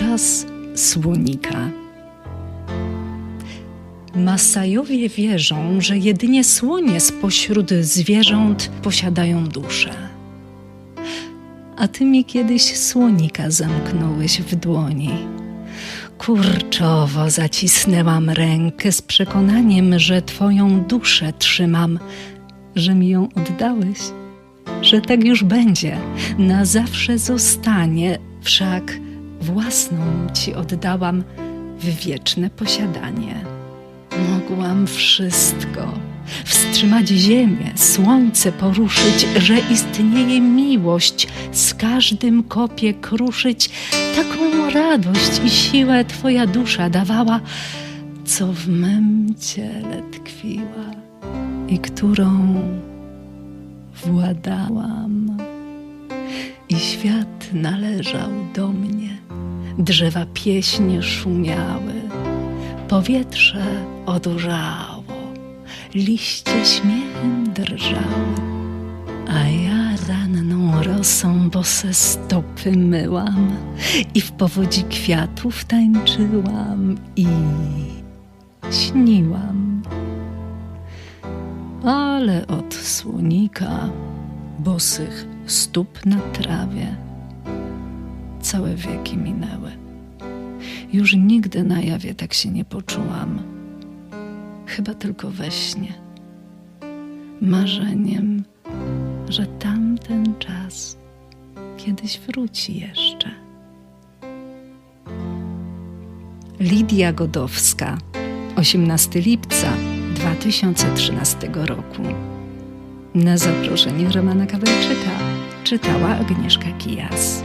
Czas słonika. Masajowie wierzą, że jedynie słonie spośród zwierząt posiadają duszę. A ty mi kiedyś słonika zamknąłeś w dłoni. Kurczowo zacisnęłam rękę z przekonaniem, że twoją duszę trzymam, że mi ją oddałeś, że tak już będzie, na zawsze zostanie, wszak własną ci oddałam w wieczne posiadanie. Mogłam wszystko, wstrzymać ziemię, słońce poruszyć, że istnieje miłość, z każdym kopie kruszyć. Taką radość i siłę Twoja dusza dawała, co w mym ciele tkwiła i którą władałam. I świat należał do mnie, drzewa pieśnie szumiały, powietrze odurzało, liście śmiechem drżały, a ja ranną rosą bose stopy myłam i w powodzi kwiatów tańczyłam i śniłam. Ale od słonika, bosych stóp na trawie, całe wieki minęły. Już nigdy na jawie tak się nie poczułam. Chyba tylko we śnie. Marzeniem, że tamten czas kiedyś wróci jeszcze. Lidia Godowska, 18 lipca 2013 roku. Na zaproszenie Romana Kawalczyka czytała Agnieszka Kijas.